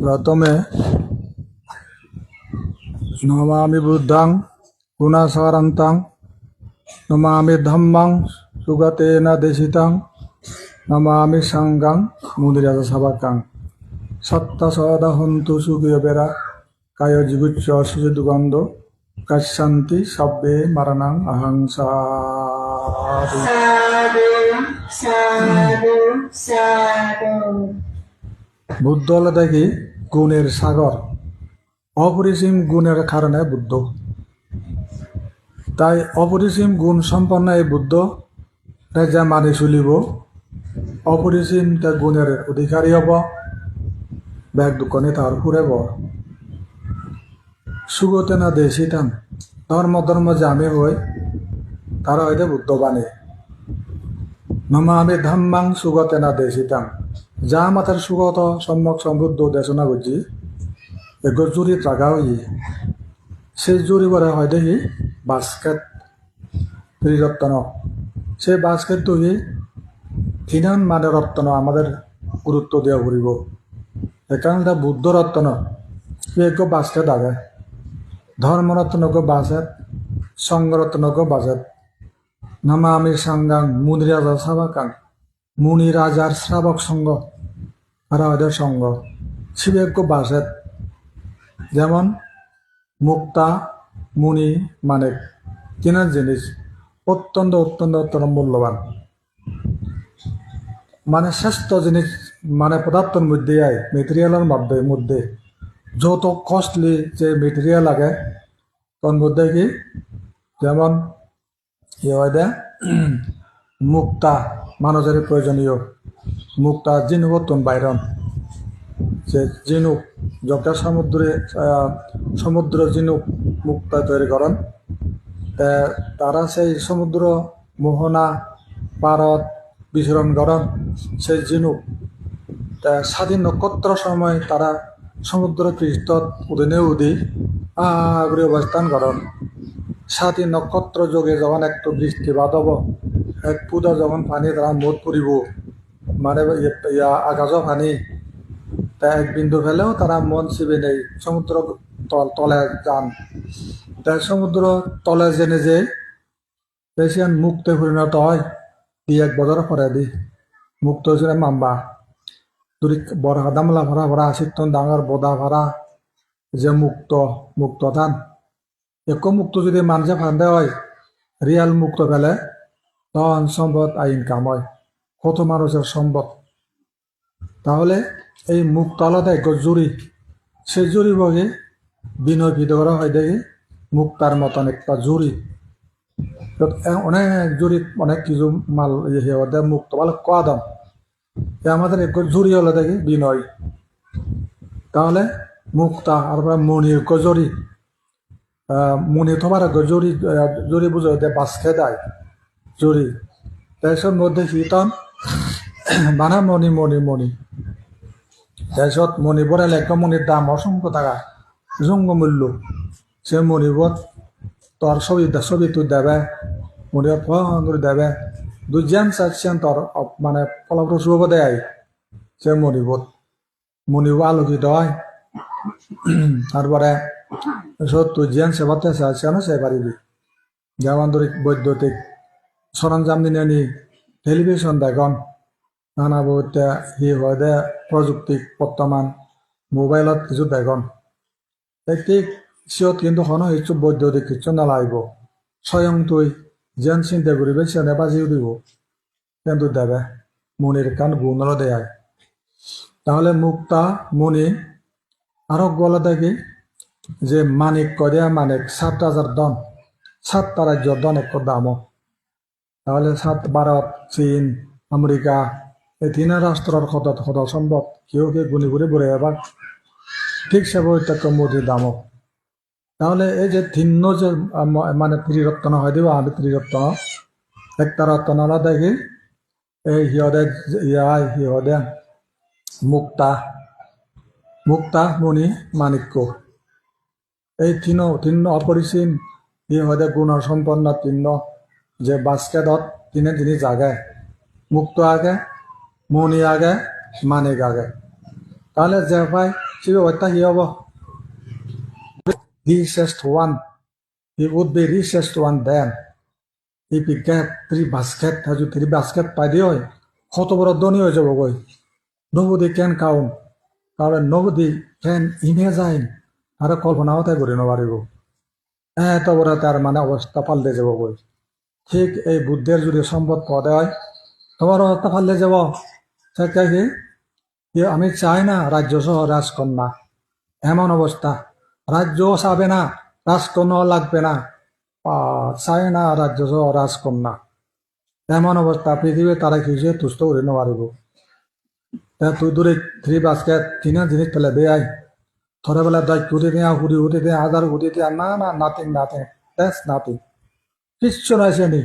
প্রথমে নমামি বুদ্ধাং গুণাসারান্তাং, নমামি ধম্মাং সুগতেন দেশিতাং, নমামি সাঙ্গাং মুদিরাজ সাবাকাং সত্তা সদা হন্তু সুগীয় বেড়া কায় জিগুচ্ছ সুজে দুগন্ধ কাশান্তি সব্যে মারানাং সাধু বুদ্ধ হলো দেখি গুণের সাগর। অপরিসীম গুণের কারণে বুদ্ধ। তাই অপরিসীম গুণ সম্পন্ন এই বুদ্ধ যা মানি চলিব। অপরিসীম তা গুণের অধিকারী হব। ব্যাগ দোকানে তার ফুরেব সুগতে না দেশিতাম ধর্ম ধর্ম যে আমি হই। তারা হয়তো বুদ্ধ বাণী নমা আমি ধাম্মাং সুগতে না দেশিতাম। যা মাতার সুগত, সম্যক সমৃদ্ধ দেশনা বুঝি এগো জুরি ট্রাগা হই সেই জুরি বলে হয় দেখি বাস্কেট ত্রিরত্ন সেই বাস্কেট তুই কিনান মানে রত্ন আমাদের গুরুত্ব দেওয়া ঘুরিব এখানে এটা বুদ্ধ রত্ন একো বাস্কেট আগে। ধর্মরত্ন গো বাসেত সংগরত্ন গো বাজেত নামা আমি সাঙ্গাং মুনি রাজা সাবাকাং মুনি রাজার শ্রাবক সঙ্গ রাজাদের সঙ্গ, শিবেজ্ঞ বাসেত যেমন, মুক্তা, মুনি মানে কিনার জিনিস অত্যন্ত অত্যন্ত অত্যন্ত মূল্যবান। মানে শ্রেষ্ঠ জিনিস মানে পদার্থের মধ্যে আয় মেটেরিয়ালের মধ্যে মধ্যে যত কস্টলি যে মেটেরিয়াল লাগে, তোর মধ্যে কি? যেমন ইয়ে হয় দে মুক্তা মানুষের প্রয়োজনীয় মুক্তা জিনুকতন বাইরন যে জিনুক যটা সমুদ্রে সমুদ্র জিনুক মুক্তা তৈরি করেন তারা সেই সমুদ্র মোহনা পারত বিচরণ করেন সেই জিনুক স্বাধীন নক্ষত্র সময় তারা সমুদ্র পৃষ্ঠত উদিনে উদি আগ্রে অবস্থান করেন সাথী নক্ষত্র যোগে যখন একটু বৃষ্টিপাত হব এক পূজা যখন পানি তারা মোট পরিব মানে ইয়ে- আকাশও পানি, তা এক বিন্দু ফেলেও তারা মন চিবে নেই সমুদ্র তল, তলে যান। তাই সমুদ্র তলে জেনে যে পেশিয়ান মুক্তে পরিণত হয় দি এক বছর পরে দি। মুক্ত হয়েছিল মাম্বা। দুরি বড় দামলা ভরা ভরা শীতন ডাঙর বদা ভরা যে মুক্ত মুক্ত ধান এক মুক্ত যদি মানুষে ফান্দে হয় রিয়াল মুক্ত পেলে তখন সম্পদ আর ইনকাম হয় কত মানুষের সম্পদ। তাহলে এই মুক্ত আলাদা এক জুরি সে জুরি বগে বিনয় করা হয় দেখি মুক্তার মতন একটা এ- অনেক জুরি অনেক কিছু মাল ইয়ে হয়ে দেয় মুক্ত ভালো কয়া দাম। আমাদের এক জুরি হলে দেখি বিনয়। তাহলে মুক্তা আর মনির গজরি মনি তোমার জরি জরি বুঝো, দে বাস খেয়ে দেয় জরি। তাৰপিছত মধ্যে শীতন বানা মণি মণি মণি তাৰপিছত মণিবোৰ একদম মণিৰ দাম অসংখ্য টাকা জংগ মূল্য। সে মণিবোৰ তোর ছবি ছবিটো দেবে মণির ফোন করে দেবে। দুজন চাচ্ছেন তোর মানে ফলপ্রসূ হব দেয় সে মণিবোধ মণিবোৰ আলোকিত হয়। তারপরে জন চাচ্ছে না সে পারিবি যেমন ধরি বৈদ্যুতিক সরঞ্জাম দিনে নি টেলিভিশন দেখুন। নানা বহুত হি হয় দে প্রযুক্তি বর্তমান মোবাইলত কিছু দেখুন। ঠিক সিয়ত কিন্তু কোনো কিছু বৈদ্যুতিক কিছু নালাগিব। স্বয়ং তুই যেন চিন্তা করিবে সেনে বাজিও দিব কিন্তু দেবে মনির কান গুণ দেয় তাহলে মুক্তা, মনি আরও গলা দেখি যে মানিক কদিয়া মানিক সাত হাজার দন। সাতটা রাজ্যর দন এক দাম তাহলে সাত ভারত চীন আমেরিকা এই তিন রাষ্ট্রের কত কত সম্ভব কেউ কেউ গুনি গুনি ঘুরে এবার। ঠিক সে বইটাকে মোদির দাম। তাহলে এই যে ভিন্ন যে আম, মানে ত্রিরত্ন হয় দিব আমি ত্রিরত্ন একটা রত্ন আলাদা দেখি এই সিহঁতে ইয়াই সিহঁতে মুক্তা মুক্তা মণি মাণিক্য এই তিন তিন অপরিসীম ই হয়তো গুণৰ সম্পন্ন তিন্ন যে বাস্কেটত তিনে তিনি জাগায় মুক্ত আগে মনি আগে মানিক আগে তাহলে যে পায় সে ব্যবস্থা কি হব richest one he would be richest one then if he get three basket যদি three basket পাই দিয়ে হয় কত বড় ধনী হয়ে যাব গই nobody can count কারণ nobody can imagine আর কল্পনা হতে করি নবারিব এত বড় তার মানে অবস্থা পাল্টে যাব গই ঠিক এই বুদ্ধের যদি সম্পদ পাওয়া হয় তোমার অবস্থা পাল্টে যাব। সে, কে আমি চাই না রাজ্য সহ রাজকন্যা এমন অবস্থা রাজ্য চাবে না রাজকন্যা লাগবে না। চাই না রাজ্য সহ রাজকন্যা এমন অবস্থা পৃথিবী তারা কিছু তুষ্ট করে তা তুই দূরে থ্রি বাস্কেট কিনা জিনিস পেলে দেয় বেলা দশ কোটি দেয়া কুড়ি কোটি দেয়া হাজার কোটি দেয়া, না না নাতিং নাতিং দ্যাটস নাথিং কিচ্ছু নাই শ্রেণি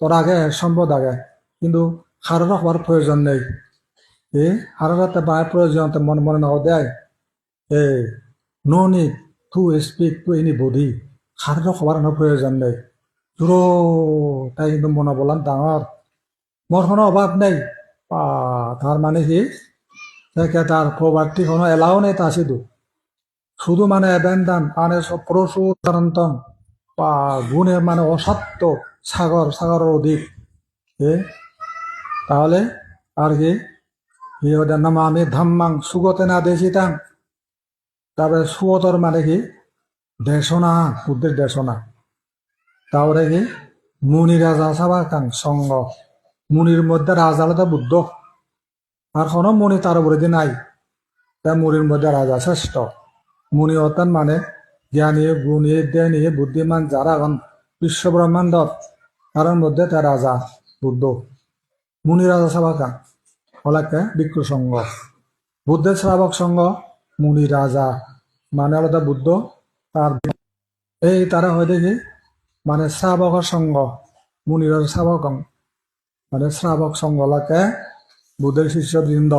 তোর আগে সম্পদ আগে। কিন্তু হারার হওয়ার প্রয়োজন নেই। এ হারাতে বায়ের প্রয়োজন মনে মনে নাও দেয় a no need to speak to anybody হারার হওয়ার কোনো প্ৰয়োজন নেই। দূৰ তাই কিন্তু মনে বললাম ডাঙৰ মোৰ কোনো অভাৱ নেই। বা তাৰ মানে কি? তার প্রভাবটি কোনো এলাও নেই তা শুধু। শুধু মানে এবেন্দান মানে সব প্রচুর তরন্তন বা গুণের মানে অসত্য সাগর, সাগরের অধিক। তাহলে আর কি? ইহদের নাম আমি ধাম্মাং সুগতে না দেশিতাম। তারপরে সুগতর মানে কি? দেশনা বুদ্ধের দেশনা। তারপরে কি? মুনি রাজা সাবাকাং সঙ্গ। মুনির মধ্যে রাজা আলাদা বুদ্ধ। আর কোনো মুনি তার উপরে নাই, তা মুনির মধ্যে রাজা শ্রেষ্ঠ। মুনি অর্থাৎ মানে জ্ঞানী, গুণী জ্ঞানী বুদ্ধিমান যারা এখন বিশ্ব ব্রহ্মাণ্ডত তার মধ্যে তার রাজা, বুদ্ধ। মুনি রাজা সাবাকাং হলাকে বিক্রু সঙ্গ বুদ্ধের শ্রাবক সঙ্গ মুনি রাজা মানে আলাদা বুদ্ধ, তার এই তারা হয় দেখি মানে শ্রাবকৰ সঙ্গ মুনিৰৰ শ্ৰাৱক মানে শ্ৰাৱক সংঘলাকে বুদ্ধের শিষ্যবৃন্দ।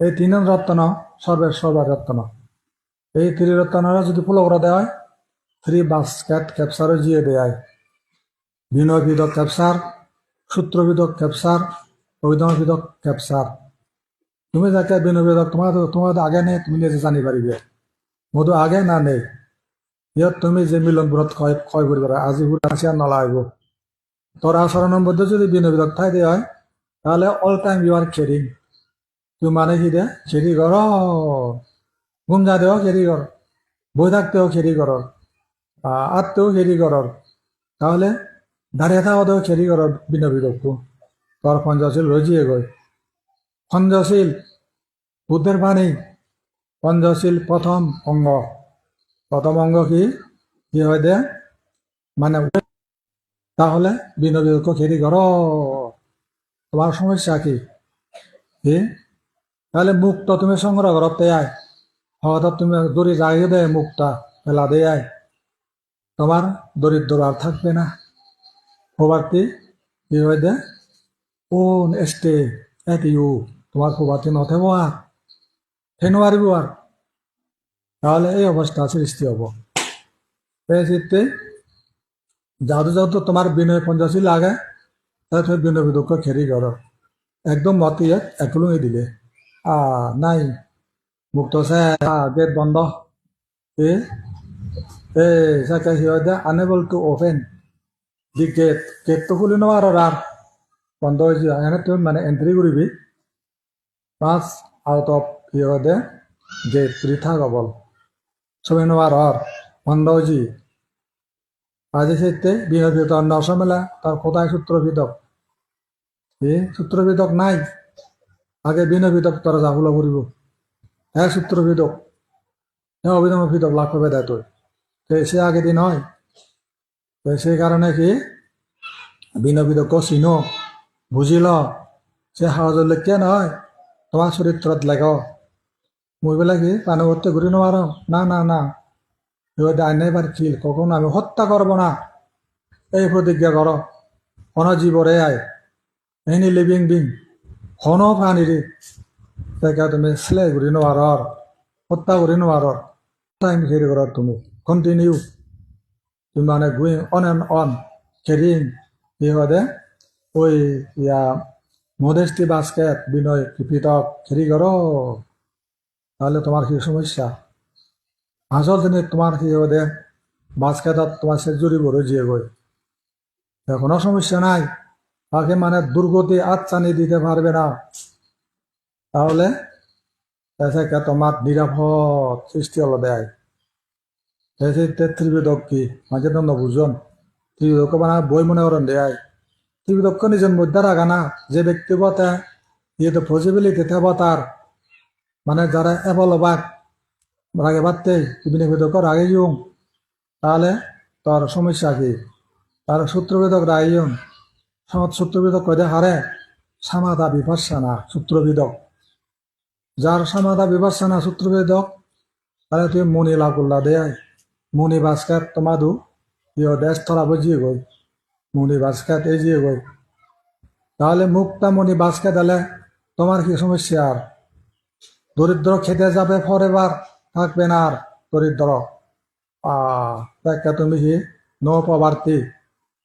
এই তিন রত্ন, সর্বের সর্বা রত্ন। এই ত্রিরত্নরা যদি ফুল করে দেয় থ্রি বাস্কেট ক্যাপসারও জিয়ে দেয়। বিনয়বিদক ক্যাপসার সূত্রবিদক ক্যাপসার অভিধমবিদক ক্যাপসার তুমি যাকে বিনয়বিদক তোমার তোমার আগে নেই, তুমি নিজে জানি পারিবে। মধু আগে না নেই? ইয়াত তুমি যে মিলনবোৰত ক্ষয় ক্ষয় কৰিব আজি সুৰ আছে আৰু নলাগিব তোৰ আচৰণৰ মধ্যে যদি বিনবিদক ঠাই দিয়া হয়, তাহলে all time you are caring তুই মানে কি দে খেরি কর যাতেও খেরি কর বই থাকতেও খেরি কর আত্মেও খেরি কর তাহলে দাঁড়িয়ে থাকাতেও খেরি কর বিনবিদকু তোর পঞ্চশীল রজিয়ে গই পঞ্চশীল বুদ্ধের বাণী পঞ্চশীল প্রথম অঙ্গ প্রথম অঙ্গ কি? কি হয় দে? মানে তাহলে বিনবিদক খেরি কর তোমার সমস্যা কি? কি? তাহলে মুক্ত তুমি সংগ্রহ করতে আয় হয়তো তুমি দড়ি জাগিয়ে দেয়, মুখটা ফেলা দিয়ে তোমার দরিদ্র আর থাকবে না। প্রবার্তি কি? হয় দে কোন এস্টে এত ইউ? তোমার প্রবার্তি নথেব আর ফেনো পারিব আর? তাহলে এই অবস্থা সৃষ্টি হব। এই চিত্তে যাদু যাদু তোমার বিনয় পঞ্চাশী লাগে তাহলে তুমি বিনয় বিদক্ষ খেরি করো। একদম মতি এক একলুঙে দিলে। আ, নাই। মুক্ত গেট বন্ধ এ এ সাকে সিহঁতে unable to open the gate গেটটো খুলি নোৱাৰো আৰু বন্ধ হৈছে এনে তুমি মানে এণ্ট্ৰি কৰিবি পাঁচ আউট অফ সিহঁতে গেট ৰিঠা গবল চবে নোৱাৰ বন্ধ হৈছে আজি সেতে বিনবিত অন্য অসমেলা তার কোথায় সূত্রবিদক এ সূত্রবিদক নাই আগে বিনবিদক তারা জাহুল করিব হ্যাঁ সূত্রবিদক হ্যাঁ লাভ পাবে দেয় তুই। তো সে আগে দিন হয় তো সেই কারণে কি? বিনবিদক চিন। বুঝিল সে সহজৰ লেখিয়া নহয়। তোমাৰ চৰিত্ৰত লেখ। মই বোলে কি? পানী ভর্তি ঘুরি নোয়ার না না। না আইনে পারছিল কখনো আমি হত্যা করব না এই প্রতিজ্ঞা কর কোন জীবরে আয় এনি লিভিং বিং কোন প্রাণীরে তাকে তুমি স্লে করি নোয়ার হত্যা করি নোয়ার টাইম খেরি কর তুমি। কন্টিনিউ তুমি মানে গুইং অন এন্ড অন খেরিং সিহঁতে ওই ইয়া মদেস্টি বাস্কেট বিনয় পৃথক খেরি করো তাহলে তোমার কি সমস্যা? আসল দিনে তোমার কি ওদের বাস্কেটত তোমার সে জুড়ি বড় জিয়ে গই কোনো সমস্যা নাই। তাকে মানে দুর্গতি আচ্ছানি দিতে পারবে না। তাহলে তোমার নিরাপদ সৃষ্টি হলো দেয় ত্রিবেদক কি? মাঝে তো বুঝুন। ত্রিবেদক মানে বই মনে করেন দেয় ত্রিবেদক নিজের মধ্যে রাখা না। যে ব্যক্তিগত ইয়ে তো পসিবিলিটি থাকব তার মানে যারা এবল অবাক রাগে বাড়তে বিভিন্ন বেদক রাগে ইউং তাহলে তোর সমস্যা কি? তার সূত্রবেদক রাগে ইউং সমাজ সূত্রবেদক কয়দে হারে, সামাদা বিপাসনা সূত্রবেদক। বিপাসনা সূত্রবেদক, তাহলে তুই মনি লাগুল্লা দেয় মনি বাস্কাত তোমাদু ইয় দেশ তোরা বুঝিয়ে গই। মনি বাস্কাত এই যে গই। তাহলে মুক্তা মনি বাস্কাত দিলে তোমার কি সমস্যা আর? দরিদ্র খেতে যাবে ফরেবার থাকবে না আর দরিদ্র। তুমি কি নো পভার্টি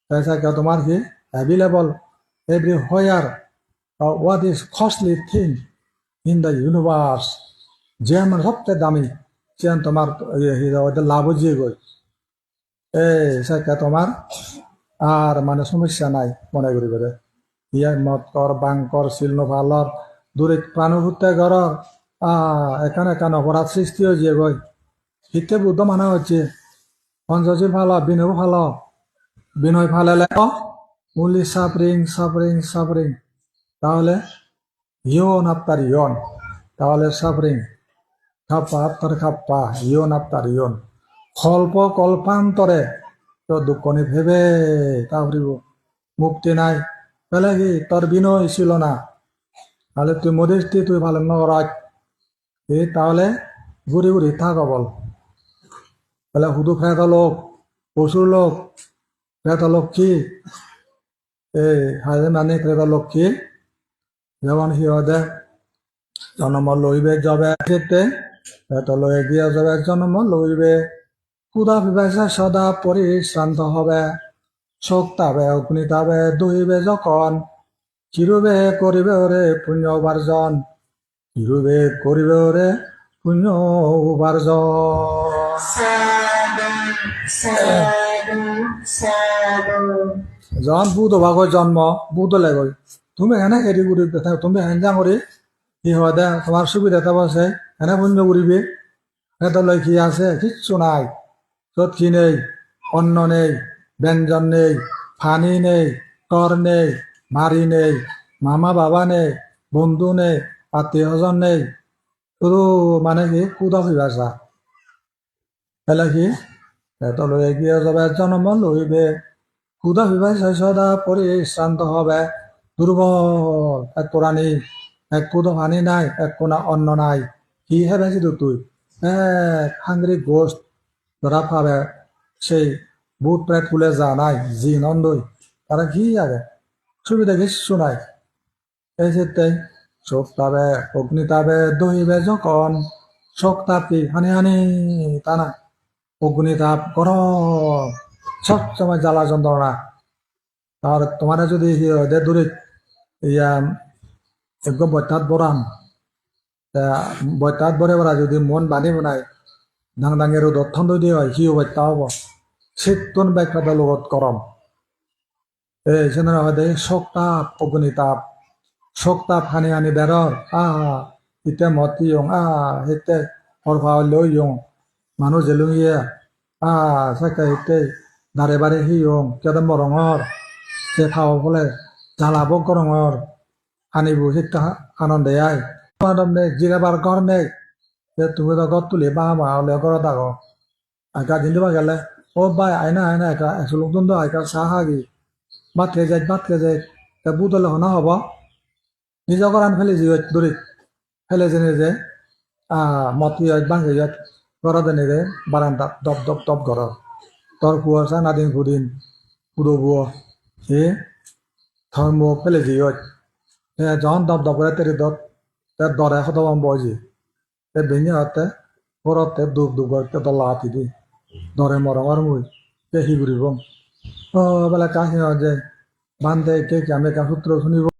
তাকে তোমার কি available everywhere what is costly thing in the universe যে মানে সবচেয়ে দামি চেন তোমার ওদের লাভ বুঝিয়ে গই এই, সেটা তোমার আর মানে সমস্যা নাই, মনে করি করে ইয়ার মত কর বাংকর শিল্প ভালর, দূরে প্রাণভূতে ঘর এখানে এখান অপরাধ সৃষ্টি হয়েছে গই হিতে বুদ্ধ মানা হচ্ছে পঞ্চশীল ভালো, বিনয় ভালো, বিনয় ফালেলে মুলি সাপরিং সাপরিং সাপরিং তাহলে ইয়ন আপনার ইয়ন তাহলে সাপরিং খাপ্পা আপনার খাপ্পা ইয়ন আপনার ইয়ন কল্প কল্পান্তরে তো দুঃখ নি ভেবে তারপরে মুক্তি নাই। পেলে কি তোর বিনয় ছিল না? তাহলে তুই মদিষ্টি তুই ভালো নগরাজ এই তাহলে ঘুরি ঘুরি থাক বল তাহলে শুধু ফেত লোক পশুর লোক ফেত লোক কি? এই হাজে মানে ফেত লোক কি? যেমন সিহঁতে জন্ম লইবে যাবে ফেত লয়ে গিয়ে যাবে জন্ম লইবে। ক্ষুদা বিবেচা সদা পরিশ্রান্ত হবে শোক তাবে, অগ্নি তাবে, দহিবে যখন। কিরূপে করিবে ওরে পুণ্য উপার্জন কিরূপে করিবে ওরে পুণ্য উপার্জন. যখন বুধ ভাগর জন্ম বুধ লাগল তুমি এনে কৰি দেখা তুমি হেঞ্জা কৰি কি হয় দে তোমাৰ সুবিধা এটা আছে, এনে পুণ্য কৰিবি। সিহঁতলৈ কি আছে? কিচ্ছু নাই। য'ত কি নেই? অন্ন নেই, ব্যঞ্জন নেই ফানি নেই কৰ নেই, মাৰি নেই, মামা বাবা নেই, বন্ধু নেই, আত্মীয় স্বজন নেই। শুধু মানে কি? কুদা ভাষা তাহলে কি? সিহঁতলৈ এগিয়ে যাবে? জন্ম লইবে ক্ষুদা বিভাষা সদা পরিশ্রান্ত হবে। দুর্বল। এক কোরআনি এক কুদো পানি নাই, এক কোনা অন্ন নাই। কি হেবেছি তো তুই? এক হাঙ্গরি গোস্ত ধরা পাবে সেই বুট প্রেত খুলে যা নাই জি নন্দই। তারা কি আগে সুবিধা কিচ্ছু নাই। এই সেটাই চোখ তাবে, অগ্নি তাবে, দহিবে যখন। চোখ তাপ কি? হানি হানি তা না অগ্নি তাপ গরম সব সময় জ্বালা যন্ত্রণা আর তোমার যদি দূরে ইয়া বৈঠাত বরাম বৈঠাত বরে বরা যদি মন বানি বনাই ডাং ডাঙে রোদত ঠান্ড দিয়ে হয়, সিও বৈঠা হব। শীতন ব্যাখ্যাটা লগত গরম এই সেনে হয় শোকতাপ অগ্নিতাপ শোকতাপ হানি হানি বেরর আহ ইতে মতি ইয়ং আহ হিতে হরফা লৈ ইয়ং। মানুহ জেলুঙিয়ে আহ সাকা হিতে দাৰে বাৰে সিয়ং কেদম ৰঙৰ যে খাব ফলে জ্বালাব ৰঙৰ আনিব সেইটো আনন্দে আই। তাৰমানে জিৰাবাৰ কাৰণে যে তুমি তো গত তুলি বাহ বাহ হলে ঘৰত আগ দিন দিবা গেলে ও বাই, আইনা আইনা একা একচুলুক দুন্দ আইকা চাহ হাগি বাট কে যায় বাট কে যায় তে বুটলে হনা হব। নিজৰ কৰান ফেলে যি দূৰিত ফেলে যে আহ মতি ইয়াত ঘৰত এনে যে বাৰান্দাত দপ দপ দপ ঘৰত তোর কুয়াশা নাদিন ফুদিন পুরো বুয়ো এ ধর্ম পেলে দিয়ে এ, যখন দপ দপ করে তেরে দত তার দরে হতো বয়জি এ, ভেঙে হতে ঘরতে দুপ দুপ করতে তো লাতি দি দরে মরম আর মুই তে হি ঘুরিব ও বেলা কাহি যে বান্ধে কে কেমে কাম সূত্র শুনিব